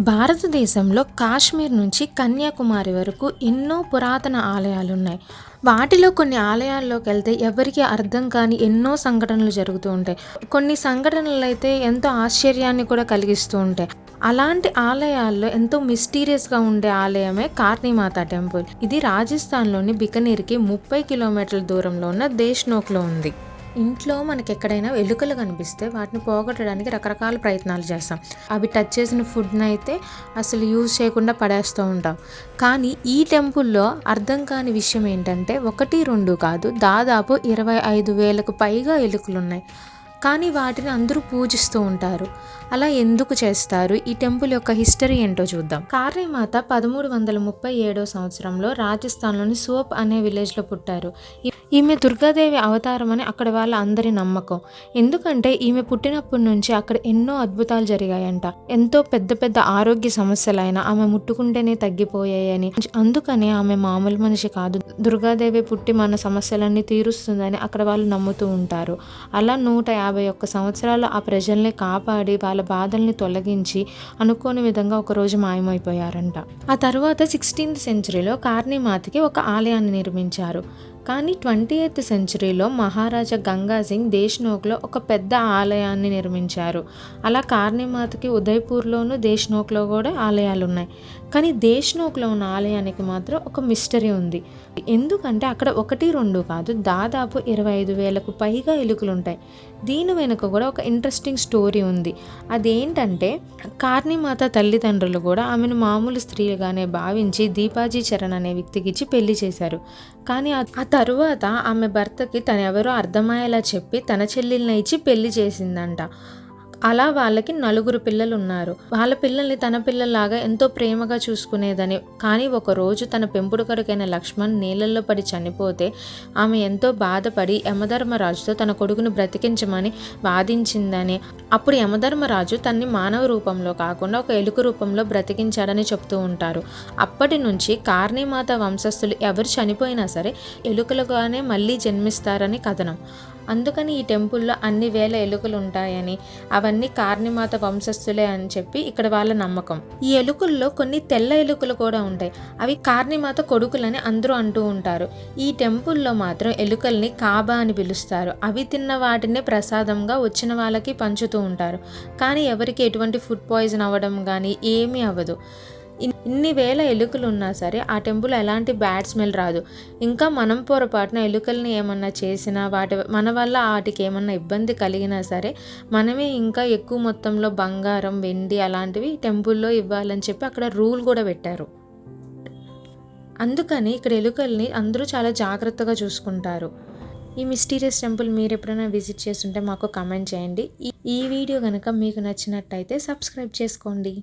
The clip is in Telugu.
భారతదేశంలో కాశ్మీర్ నుంచి కన్యాకుమారి వరకు ఎన్నో పురాతన ఆలయాలు ఉన్నాయి వాటిలో కొన్ని ఆలయాల్లోకి వెళ్తే ఎవరికి అర్థం కాని ఎన్నో సంఘటనలు జరుగుతూ ఉంటాయి. కొన్ని సంఘటనలు అయితే ఎంతో ఆశ్చర్యాన్ని కూడా కలిగిస్తూ ఉంటాయి. అలాంటి ఆలయాల్లో ఎంతో మిస్టీరియస్గా ఉండే ఆలయమే కార్నీమాత టెంపుల్. ఇది రాజస్థాన్లోని బికనీర్కి ముప్పై కిలోమీటర్ల దూరంలో ఉన్న దేశ్నోక్లో ఉంది. ఇంట్లో మనకి ఎక్కడైనా ఎలుకలు కనిపిస్తే వాటిని పోగొట్టడానికి రకరకాల ప్రయత్నాలు చేస్తాం. అవి టచ్ చేసిన ఫుడ్ని అయితే అసలు యూజ్ చేయకుండా పడేస్తూ ఉంటాం. కానీ ఈ టెంపుల్లో అర్థం కాని విషయం ఏంటంటే ఒకటి రెండు కాదు. దాదాపు ఇరవై ఐదు వేలకు పైగా ఎలుకలు ఉన్నాయి కానీ వాటిని అందరూ పూజిస్తూ ఉంటారు. అలా ఎందుకు చేస్తారు? ఈ టెంపుల్ యొక్క హిస్టరీ ఏంటో చూద్దాం. కార్యమాత పదమూడు వందల ముప్పై ఏడో సంవత్సరంలో రాజస్థాన్లోని సోప్ అనే విలేజ్లో పుట్టారు. ఈ- ఈమె దుర్గాదేవి అవతారం అని అక్కడ వాళ్ళ అందరి నమ్మకం. ఎందుకంటే ఈమె పుట్టినప్పటి నుంచి అక్కడ ఎన్నో అద్భుతాలు జరిగాయంట. ఎంతో పెద్ద పెద్ద ఆరోగ్య సమస్యలైనా ఆమె ముట్టుకుంటేనే తగ్గిపోయాయని. అందుకనే ఆమె మామూలు మనిషి కాదు. దుర్గాదేవి పుట్టి మన సమస్యలన్నీ తీరుస్తుందని అక్కడ వాళ్ళు నమ్ముతూ ఉంటారు. అలా నూట యాభై ఒక్క సంవత్సరాలు ఆ ప్రజల్ని కాపాడి వాళ్ళ బాధల్ని తొలగించి అనుకోని విధంగా ఒకరోజు మాయమైపోయారంట. ఆ తర్వాత సిక్స్టీన్త్ సెంచరీలో కార్నీమాతకి ఒక ఆలయాన్ని నిర్మించారు. కానీ ట్వంటీ ఎయిత్ సెంచరీలో మహారాజా గంగా సింగ్ దేశ్నోక్లో ఒక పెద్ద ఆలయాన్ని నిర్మించారు. అలా కార్నీమాతకి ఉదయ్పూర్లోను దేశ్నోక్లో కూడా ఆలయాలు ఉన్నాయి కానీ దేశ్నోక్లో ఉన్న ఆలయానికి మాత్రం ఒక మిస్టరీ ఉంది. ఎందుకంటే అక్కడ ఒకటి రెండు కాదు దాదాపు ఇరవై ఐదు వేలకు పైగా ఎలుకలు ఉంటాయి దీని వెనుక కూడా ఒక ఇంట్రెస్టింగ్ స్టోరీ ఉంది. అదేంటంటే కార్ణిమాత తల్లిదండ్రులు కూడా ఆమెను మామూలు స్త్రీగానే భావించి దీపాజీ చరణ్ అనే వ్యక్తికి ఇచ్చి పెళ్ళి చేశారు. కానీ ఆ తరువాత ఆమె భర్తకి తనెవరో అర్థమయ్యేలా చెప్పి తన చెల్లెల్ని ఇచ్చి పెళ్ళి చేసిందంట. అలా వాళ్ళకి నలుగురు పిల్లలు ఉన్నారు వాళ్ళ పిల్లల్ని తన పిల్లల్లాగా ఎంతో ప్రేమగా చూసుకునేదని కానీ ఒక రోజు తన పెంపుడు కొడుకైన లక్ష్మణ్ నీళ్ళల్లో పడి చనిపోతే ఆమె ఎంతో బాధపడి యమధర్మరాజుతో తన కొడుకును బ్రతికించమని వాదించిందని అప్పుడు యమధర్మరాజు తన్ని మానవ రూపంలో కాకుండా ఒక ఎలుక రూపంలో బ్రతికించాడని చెప్తూ ఉంటారు. అప్పటి నుంచి కార్ణీమాత వంశస్థులు ఎవరు చనిపోయినా సరే ఎలుకలుగానే మళ్ళీ జన్మిస్తారని కథనం. అందుకని ఈ టెంపుల్లో అన్ని వేల ఎలుకలు ఉంటాయని అవన్నీ కార్ణిమాత వంశస్థులే అని చెప్పి ఇక్కడ వాళ్ళ నమ్మకం. ఈ ఎలుకల్లో కొన్ని తెల్ల ఎలుకలు కూడా ఉంటాయి. అవి కార్ణిమాత కొడుకులని అందరూ అంటూ ఉంటారు. ఈ టెంపుల్లో మాత్రం ఎలుకల్ని కాబా అని పిలుస్తారు. అవి తిన్న వాటినే ప్రసాదంగా వచ్చిన వాళ్ళకి పంచుతూ ఉంటారు. కానీ ఎవరికి ఎటువంటి ఫుడ్ పాయిజన్ అవ్వడం కానీ ఏమీ అవ్వదు. ఇన్ని వేల ఎలుకలు ఉన్నా సరే ఆ టెంపుల్ ఎలాంటి బ్యాడ్ స్మెల్ రాదు. ఇంకా మనం పొరపాటున ఎలుకల్ని ఏమన్నా చేసినా వాటి మన వల్ల వాటికి ఏమన్నా ఇబ్బంది కలిగినా సరే మనమే ఇంకా ఎక్కువ మొత్తంలో బంగారం వెండి అలాంటివి టెంపుల్లో ఇవ్వాలని చెప్పి అక్కడ రూల్ కూడా పెట్టారు. అందుకని ఇక్కడ ఎలుకల్ని అందరూ చాలా జాగ్రత్తగా చూసుకుంటారు. ఈ మిస్టీరియస్ టెంపుల్ మీరు ఎప్పుడైనా విజిట్ చేస్తుంటే మాకు కమెంట్ చేయండి. ఈ- ఈ వీడియో కనుక మీకు నచ్చినట్టయితే సబ్స్క్రైబ్ చేసుకోండి.